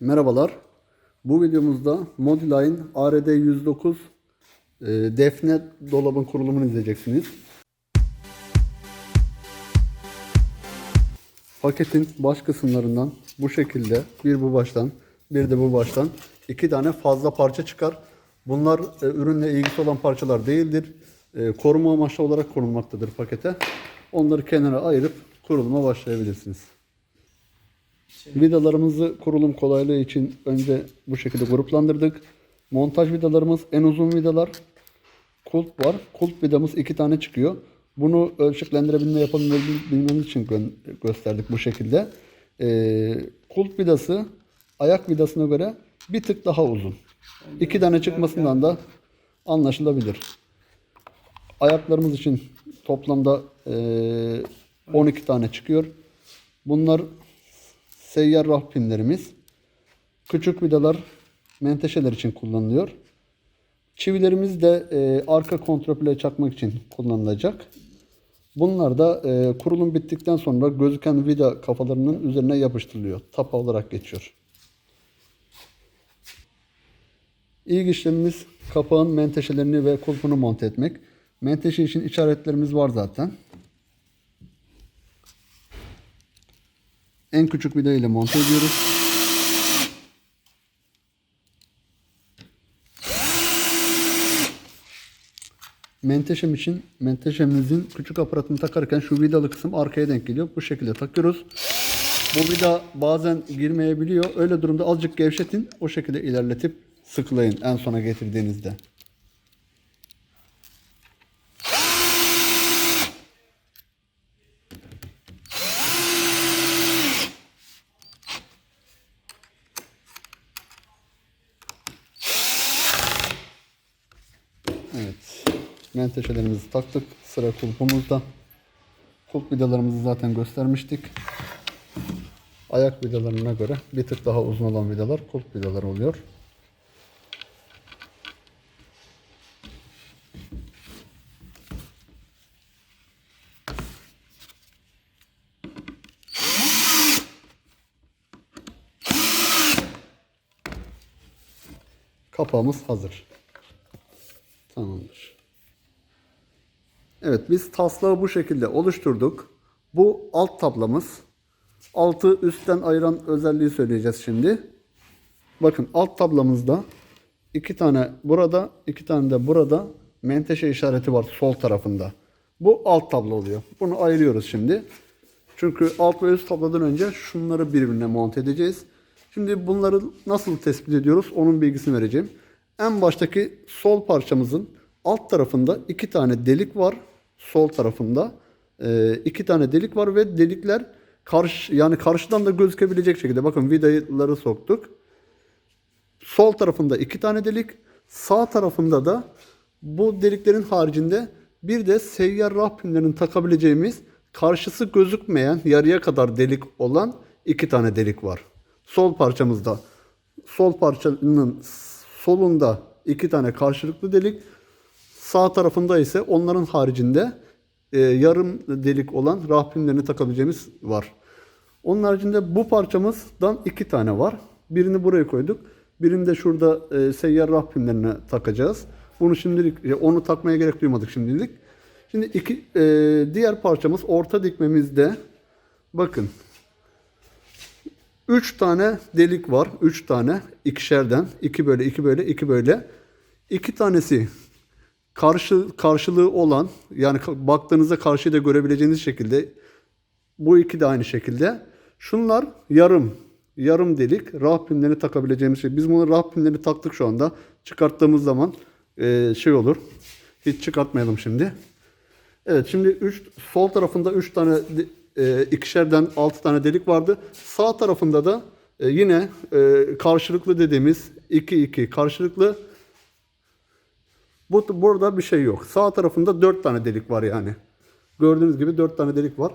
Merhabalar. Bu videomuzda Modiline ARD109 e, defne dolabın kurulumunu izleyeceksiniz. Paketin baş kısımlarından bu şekilde bir bu baştan bir de bu baştan iki tane fazla parça çıkar. Bunlar e, ürünle ilgisi olan parçalar değildir. E, koruma amaçlı olarak konulmaktadır pakete. Onları kenara ayırıp kuruluma başlayabilirsiniz. Vidalarımızı kurulum kolaylığı için önce bu şekilde gruplandırdık. Montaj vidalarımız en uzun vidalar. Kulp var. Kulp vidamız iki tane çıkıyor. Bunu ölçeklendirebilme yapabilmemiz için gö- gösterdik bu şekilde. Ee, kulp vidası ayak vidasına göre bir tık daha uzun. İki tane çıkmasından da anlaşılabilir. Ayaklarımız için toplamda eee, 12 tane çıkıyor. Bunlar seyyar raf. Küçük vidalar menteşeler için kullanılıyor. Çivilerimiz de e, arka kontrpile çakmak için kullanılacak. Bunlar da e, kurulum bittikten sonra gözüken vida kafalarının üzerine yapıştırılıyor. Tapa olarak geçiyor. İlk işlemimiz kapağın menteşelerini ve kulpunu monte etmek. Menteşe için işaretlerimiz var zaten. En küçük vida ile monte ediyoruz. Menteşem için menteşemizin küçük aparatını takarken şu vidalı kısım arkaya denk geliyor. Bu şekilde takıyoruz. Bu vida bazen girmeyebiliyor. Öyle durumda azıcık gevşetin. O şekilde ilerletip sıklayın en sona getirdiğinizde. Evet. Menteşelerimizi taktık. Sıra kulpumuzda. Kulp vidalarımızı zaten göstermiştik. Ayak vidalarına göre bir tık daha uzun olan vidalar kulp vidaları oluyor. Kapağımız hazır. Evet biz taslağı bu şekilde oluşturduk. Bu alt tablamız. Altı üstten ayıran özelliği söyleyeceğiz şimdi. Bakın alt tablamızda iki tane burada, iki tane de burada menteşe işareti var sol tarafında. Bu alt tablo oluyor. Bunu ayırıyoruz şimdi. Çünkü alt ve üst tablodan önce şunları birbirine monte edeceğiz. Şimdi bunları nasıl tespit ediyoruz onun bilgisini vereceğim. En baştaki sol parçamızın alt tarafında iki tane delik var. Sol tarafında Ee, iki tane delik var ve delikler karşı yani karşıdan da gözükebilecek şekilde. Bakın vidaları soktuk. Sol tarafında iki tane delik, sağ tarafında da bu deliklerin haricinde bir de seyyar pinlerini takabileceğimiz karşısı gözükmeyen yarıya kadar delik olan iki tane delik var. Sol parçamızda sol parçanın solunda iki tane karşılıklı delik, sağ tarafında ise onların haricinde e, yarım delik olan raf pinlerini takabileceğimiz var. Onun haricinde bu parçamızdan iki tane var. Birini buraya koyduk. Birini de şurada e, seyyar raf pinlerine takacağız. Bunu şimdilik e, onu takmaya gerek duymadık şimdilik. Şimdi iki e, diğer parçamız orta dikmemizde bakın 3 tane delik var. 3 tane ikişerden. 2 böyle, 2 böyle, 2 böyle. 2 tanesi karşı karşılığı olan yani baktığınızda karşıyı da görebileceğiniz şekilde bu iki de aynı şekilde. Şunlar yarım yarım delik raf pinlerini takabileceğimiz şey. Biz bunu raf pinlerini taktık şu anda. Çıkarttığımız zaman e, şey olur. Hiç çıkartmayalım şimdi. Evet şimdi üç, sol tarafında 3 tane e, ikişerden 6 tane delik vardı. Sağ tarafında da e, yine e, karşılıklı dediğimiz 2 2 karşılıklı bu burada bir şey yok. Sağ tarafında 4 tane delik var yani. Gördüğünüz gibi 4 tane delik var.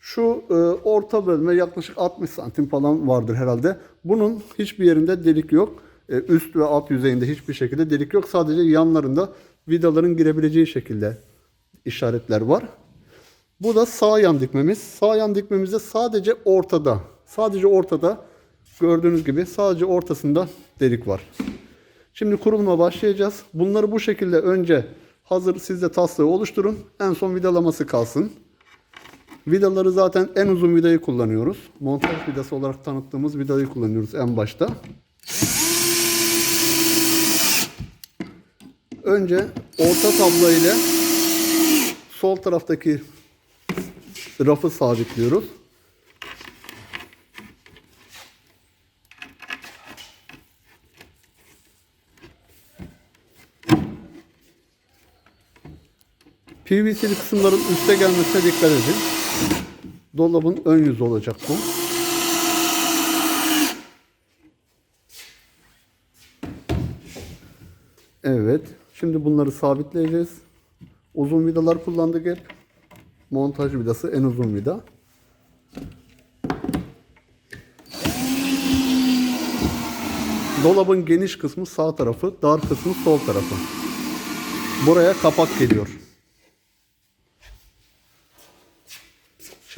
Şu e, orta bölme yaklaşık 60 santim falan vardır herhalde. Bunun hiçbir yerinde delik yok. E, üst ve alt yüzeyinde hiçbir şekilde delik yok. Sadece yanlarında vidaların girebileceği şekilde işaretler var. Bu da sağ yan dikmemiz. Sağ yan dikmemizde sadece ortada, sadece ortada Gördüğünüz gibi sadece ortasında delik var. Şimdi kuruluma başlayacağız. Bunları bu şekilde önce hazır siz de taslağı oluşturun. En son vidalaması kalsın. Vidaları zaten en uzun vidayı kullanıyoruz. Montaj vidası olarak tanıttığımız vidayı kullanıyoruz en başta. Önce orta tablo ile sol taraftaki rafı sabitliyoruz. PVC'li kısımların üste gelmesine dikkat edin. Dolabın ön yüzü olacak bu. Evet. Şimdi bunları sabitleyeceğiz. Uzun vidalar kullandık hep. Montaj vidası en uzun vida. Dolabın geniş kısmı sağ tarafı, dar kısmı sol tarafı. Buraya kapak geliyor.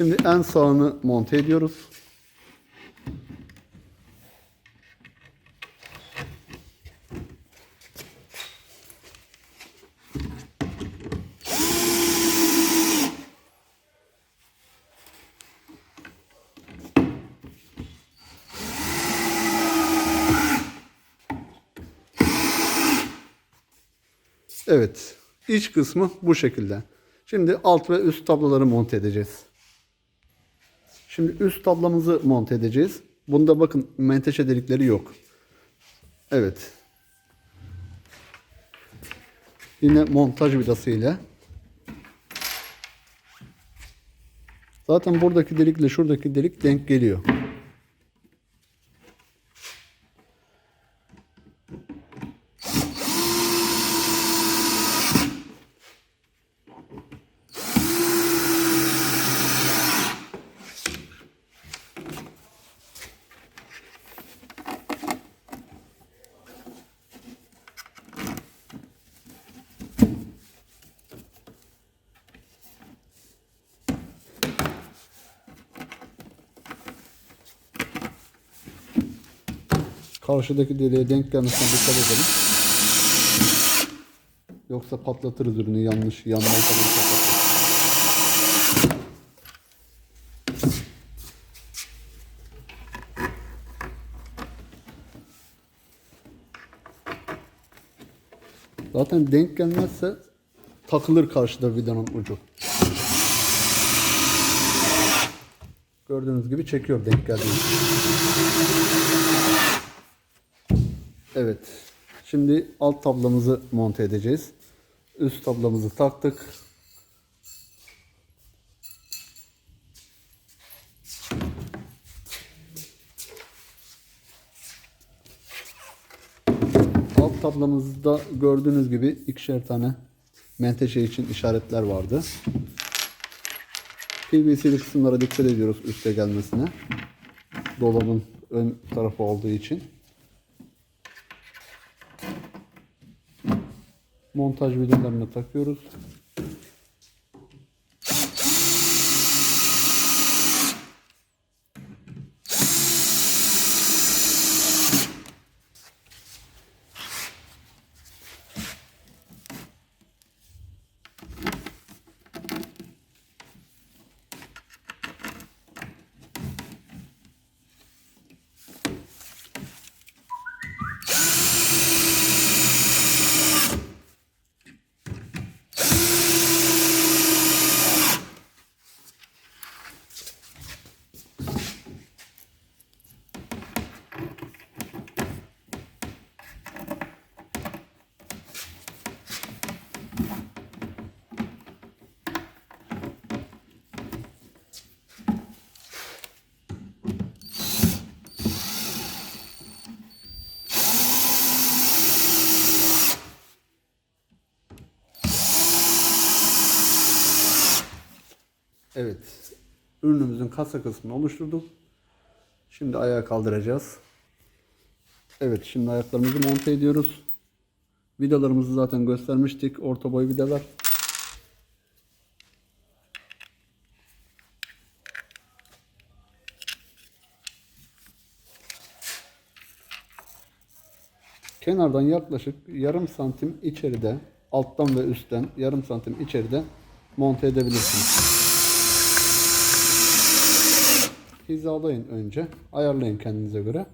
Şimdi en sağını monte ediyoruz. Evet. iç kısmı bu şekilde. Şimdi alt ve üst tabloları monte edeceğiz. Şimdi üst tablamızı monte edeceğiz. Bunda bakın menteşe delikleri yok. Evet. Yine montaj vidası ile. Zaten buradaki delikle şuradaki delik denk geliyor. Karşıdaki deliğe denk gelmesine dikkat edelim. Yoksa patlatırız ürünü yanlış yandan patlatırız. Zaten denk gelmezse takılır karşıda vidanın ucu. Gördüğünüz gibi çekiyor denk geldiğinde. Evet. Şimdi alt tablamızı monte edeceğiz. Üst tablamızı taktık. Alt tablamızda gördüğünüz gibi ikişer tane menteşe için işaretler vardı. PVC'li kısımlara dikkat ediyoruz üste gelmesine. Dolabın ön tarafı olduğu için. Montaj vidalarını takıyoruz. Evet. Ürünümüzün kasa kısmını oluşturduk. Şimdi ayağa kaldıracağız. Evet şimdi ayaklarımızı monte ediyoruz. Vidalarımızı zaten göstermiştik. Orta boy vidalar. kenardan yaklaşık yarım santim içeride alttan ve üstten yarım santim içeride monte edebilirsiniz. Hizalayın önce. Ayarlayın kendinize göre.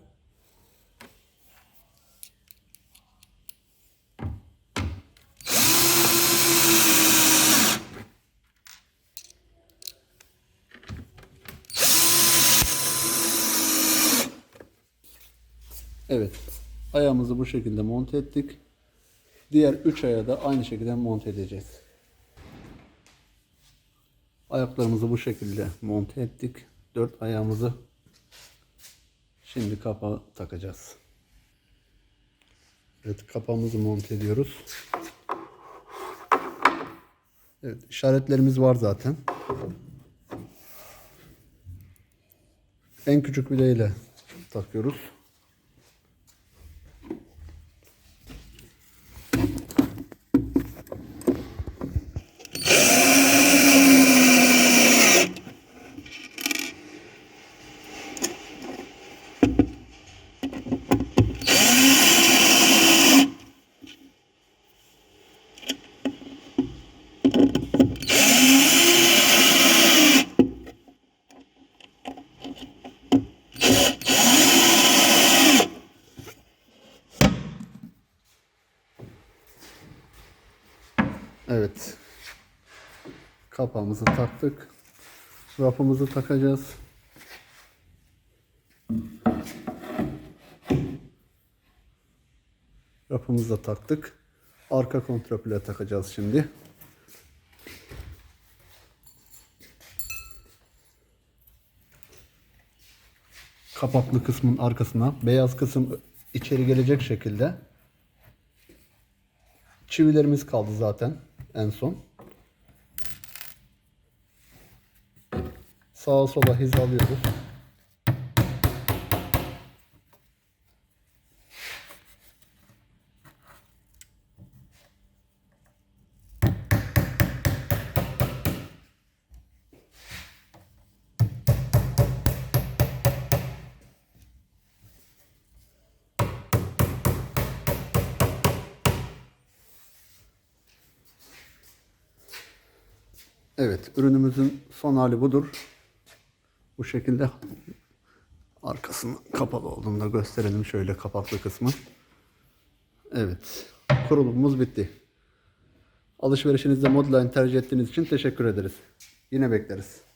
Evet. Ayağımızı bu şekilde monte ettik. Diğer 3 ayağı da aynı şekilde monte edeceğiz. Ayaklarımızı bu şekilde monte ettik. 4 ayağımızı şimdi kapağı takacağız. Evet kapağımızı monte ediyoruz. Evet işaretlerimiz var zaten. En küçük bileğiyle takıyoruz. Evet. Kapağımızı taktık. Rafımızı takacağız. Rafımızı da taktık. Arka kontrapüle takacağız şimdi. Kapaklı kısmın arkasına beyaz kısım içeri gelecek şekilde Çivilerimiz kaldı zaten en son. Sağa sola hizalıyoruz. Evet, ürünümüzün son hali budur. Bu şekilde arkasının kapalı olduğunu da gösterelim şöyle kapaklı kısmı. Evet, kurulumumuz bitti. Alışverişinizde Modline tercih ettiğiniz için teşekkür ederiz. Yine bekleriz.